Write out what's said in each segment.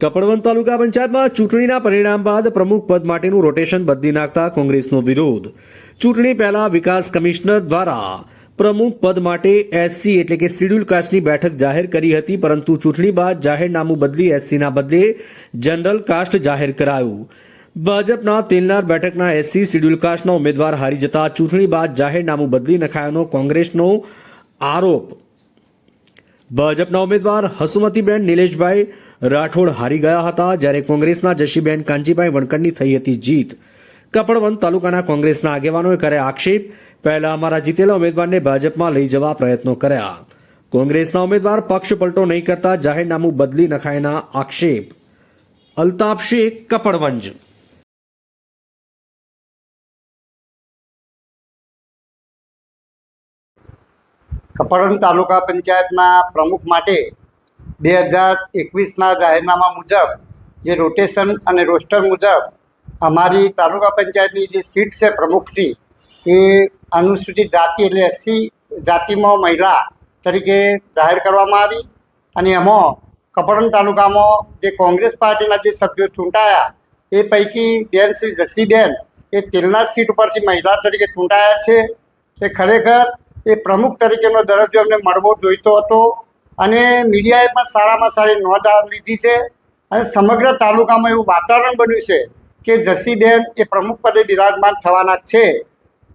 કપડવંત તાલુકા પંચાયતમાં ચૂંટણીના પરિણામ બાદ પ્રમુખ પદ માટેનું રોટેશન બદલી નાખતા કોંગ્રેસનો વિરોધ. ચૂંટણી પહેલા વિકાસ કમિશનર દ્વારા પ્રમુખ પદ માટે એસસી એટલે કે શિડ્યુલ કાસ્ટની બેઠક જાહેર કરી હતી, પરંતુ ચૂંટણી બાદ જાહેરનામું બદલી એસસીના બદલે જનરલ કાસ્ટ જાહેર કરાયું. ભાજપના તેલનાર બેઠકના એસસી શિડ્યુલ કાસ્ટના ઉમેદવાર હારી જતા ચૂંટણી બાદ જાહેરનામું બદલી નખાયાનો કોંગ્રેસનો આરોપ. ભાજપના ઉમેદવાર હસુમતીબેન નિલેશભાઈ રાઠોડ હારી ગયા હતા જ્યારે કોંગ્રેસના જશીબેન કાંજીભાઈ વણકરની થઈ હતી જીત. કપડવંત તાલુકાના કોંગ્રેસના આગેવાનોએ કર્યા આક્ષેપ. પહેલા અમારા જીતેલા ઉમેદવારને ભાજપમાં લઈ જવા પ્રયત્નો કર્યા. કોંગ્રેસના ઉમેદવાર પક્ષ પલટો નહીં કરતા જાહેરનામું બદલી નખાયના આક્ષેપ. અલ્તાફ કપડવંજ. કપડવંત તાલુકા પંચાયતના પ્રમુખ માટે બે હજાર એકવીસના જાહેરનામા મુજબ, જે રોટેશન અને રોસ્ટર મુજબ, અમારી તાલુકા પંચાયતની જે સીટ છે પ્રમુખની, એ અનુસૂચિત જાતિ એટલે એસસી જાતિમાં મહિલા તરીકે જાહેર કરવામાં આવી અને એમાં કપડવંત તાલુકામાં જે કોંગ્રેસ પાર્ટીના જે સભ્યો ચૂંટાયા, એ પૈકી બેન શ્રી જસીબેન, એ તેલનાર સીટ ઉપરથી મહિલા તરીકે ચૂંટાયા છે. એ ખરેખર એ પ્રમુખ તરીકેનો દરજ્જો એમને મળવો જોઈતો હતો. અને મીડિયાએ પણ સારામાં સારી નોંધ લીધી છે. અને સમગ્ર તાલુકામાં એવું વાતાવરણ બન્યું છે કે જસીબેન એ પ્રમુખ પદે બિરાજમાન થવાના છે.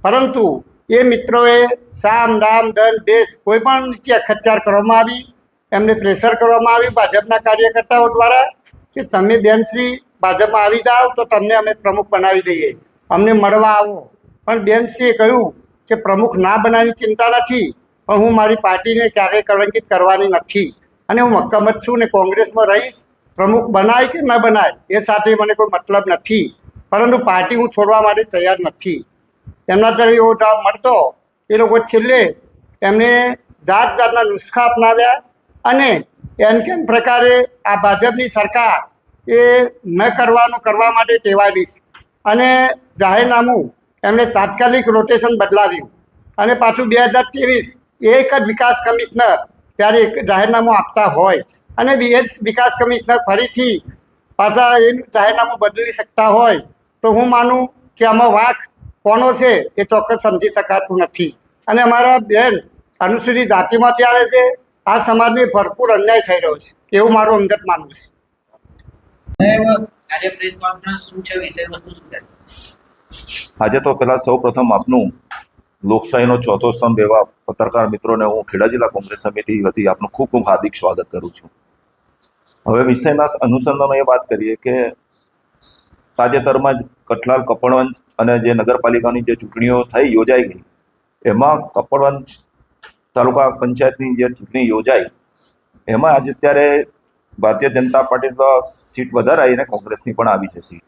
પરંતુ એ મિત્રોએ સામ, રામ દંડ દેશ કોઈ પણ નીચે અખત્યાર કરવામાં આવી. એમને પ્રેશર કરવામાં આવ્યું ભાજપના કાર્યકર્તાઓ દ્વારા કે તમે બેનશ્રી ભાજપમાં આવી જાઓ તો તમને અમે પ્રમુખ બનાવી દઈએ. અમને મળવા આવો. પણ બેનશ્રીએ કહ્યું કે પ્રમુખ ના બનાવવાની ચિંતા નથી. પણ હું મારી પાર્ટીને ક્યારેય કલંકિત કરવાની નથી. અને હું મક્કમ છું ને કોંગ્રેસમાં રહીશ, પ્રમુખ બનાય કે ન બનાય, એ સાથે મને કોઈ મતલબ નથી. પરંતુ પાર્ટી હું છોડવા માટે તૈયાર નથી. એમના તરફ એવો જવાબ મળતો, એ લોકો છેલ્લે એમને જાત જાતના નુસ્ખા અપનાવ્યા અને એમ કેમ પ્રકારે આ ભાજપની સરકાર એ ન કરવાનું કરવા માટે ટેવાયેલી અને જાહેરનામું એમણે તાત્કાલિક રોટેશન બદલાવ્યું. અને પાછું બે હજાર ત્રેવીસ એક જ વિકાસ કમિશનર ત્યારે જાહેરનામું આપતા હોય અને એ જ વિકાસ કમિશનર ફરીથી પાછા એ જાહેરનામું બદલી શકતા હોય તો હું માનું કે આમાં વાંક કોનો છે એ ચોક્કસ સમજી શકાતું નથી. અને અમારા બેન અનુસૂચિત જાતિમાંથી આવે છે. આ સમાજને ભરપૂર અન્યાય થઈ રહ્યો છે. એવું મારું અંગત માનવું છે. આજે તો પહેલા સૌ પ્રથમ આપનું લોકશાહીનો ચોથો સ્તંભ એવા પત્રકાર મિત્રોને હું ખેડા જિલ્લા કોંગ્રેસ સમિતિ વતી આપનું ખૂબ ખૂબ હાર્દિક સ્વાગત કરું છું. હવે વિષયના અનુસંધાનો એ વાત કરીએ કે તાજેતરમાં જ કઠલાલ કપડવંજ અને જે નગરપાલિકાની જે ચૂંટણીઓ થઈ યોજાઈ ગઈ, એમાં કપડવંજ તાલુકા પંચાયતની જે ચૂંટણી યોજાઈ, એમાં આજે અત્યારે ભારતીય જનતા પાર્ટી સીટ વધારાઈ અને કોંગ્રેસની પણ આવી છે સીટ.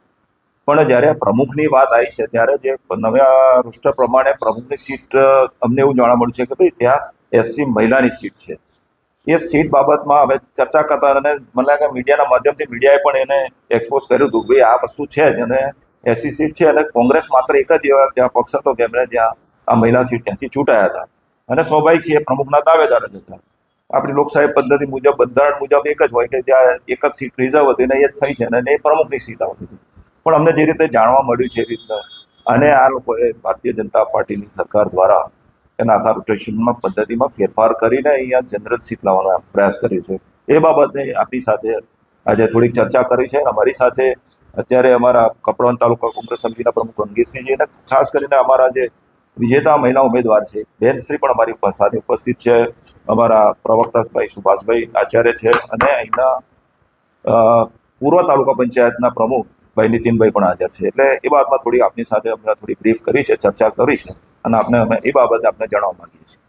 પણ જ્યારે પ્રમુખની વાત આવી છે, ત્યારે જે નવા રોસ્ટર પ્રમાણે પ્રમુખની સીટ અમને એવું જાણવા મળ્યું છે કે ભાઈ ત્યાં એસસી મહિલાની સીટ છે. એ સીટ બાબતમાં હવે ચર્ચા કરતા અને મને લાગે મીડિયાના માધ્યમથી મીડિયાએ પણ એને એક્સપોઝ કર્યું હતું ભાઈ આ વસ્તુ છે જ અને એસસી સીટ છે અને કોંગ્રેસ માત્ર એક જ એવા ત્યાં પક્ષ હતો કે એમણે જ્યાં આ મહિલા સીટ ત્યાંથી ચૂંટાયા હતા. અને સ્વાભાવિક છે એ પ્રમુખના દાવેદાર જ હતા. આપણી લોકશાહી પદ્ધતિ મુજબ, બંધારણ મુજબ એક જ હોય કે જ્યાં એક જ સીટ રિઝર્વ હતી ને એ થઈ છે અને એ પ્રમુખની સીટ આવતી હતી. પણ અમને જે રીતે જાણવા મળ્યું છે એ રીતના, અને આ લોકોએ ભારતીય જનતા પાર્ટીની સરકાર દ્વારા એના આધાર રોટેશનમાં પદ્ધતિમાં ફેરફાર કરીને અહીંયા જનરલ સીટ લાવવાનો પ્રયાસ કર્યો છે. એ બાબતે આપણી સાથે આજે થોડીક ચર્ચા કરી છે. અમારી સાથે અત્યારે અમારા કપડવંત તાલુકા કોંગ્રેસ સમિતિના પ્રમુખ રંગીરસિંહજી અને ખાસ કરીને અમારા જે વિજેતા મહિલા ઉમેદવાર છે બહેનશ્રી પણ અમારી સાથે ઉપસ્થિત છે. અમારા પ્રવક્તાભાઈ સુભાષભાઈ આચાર્ય છે અને અહીંના પૂર્વ તાલુકા પંચાયતના પ્રમુખ ભાઈ નીતિનભાઈ પણ હાજર છે. એટલે એ બાબતમાં થોડી આપની સાથે અમે થોડી બ્રીફ કરી છે, ચર્ચા કરી છે અને આપને અમે એ બાબતે આપને જણાવવા માંગીએ છીએ.